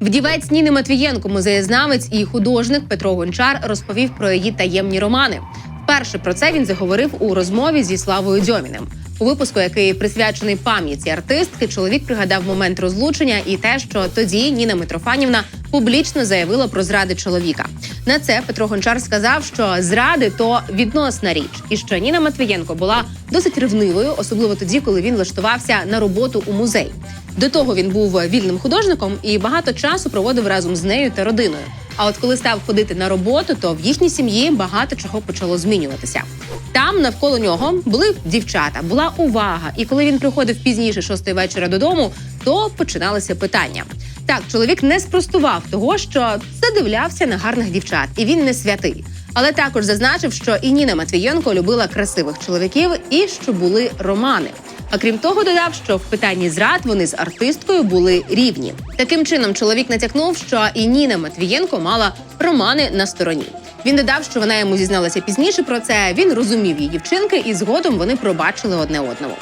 Вдівець Ніни Матвієнко, музеєзнавець і художник Петро Гончар розповів про її таємні романи. Вперше про це він заговорив у розмові зі Славою Дьоміним. У випуску, який присвячений пам'яті артистки, чоловік пригадав момент розлучення і те, що тоді Ніна Митрофанівна публічно заявила про зради чоловіка. На це Петро Гончар сказав, що зради то відносна річ, і що Ніна Матвієнко була досить ревнивою, особливо тоді, коли він влаштувався на роботу у музей. До того він був вільним художником і багато часу проводив разом з нею та родиною. А от коли став ходити на роботу, то в їхній сім'ї багато чого почало змінюватися. Там навколо нього були дівчата, була увага. І коли він приходив пізніше шостої вечора додому, то починалися питання. Так, чоловік не спростував того, що задивлявся на гарних дівчат, і він не святий. Але також зазначив, що і Ніна Матвієнко любила красивих чоловіків і що були романи. А крім того, додав, що в питанні зрад вони з артисткою були рівні. Таким чином, чоловік натякнув, що і Ніна Матвієнко мала романи на стороні. Він додав, що вона йому зізналася пізніше про це. Він розумів її вчинки, і згодом вони пробачили одне одному.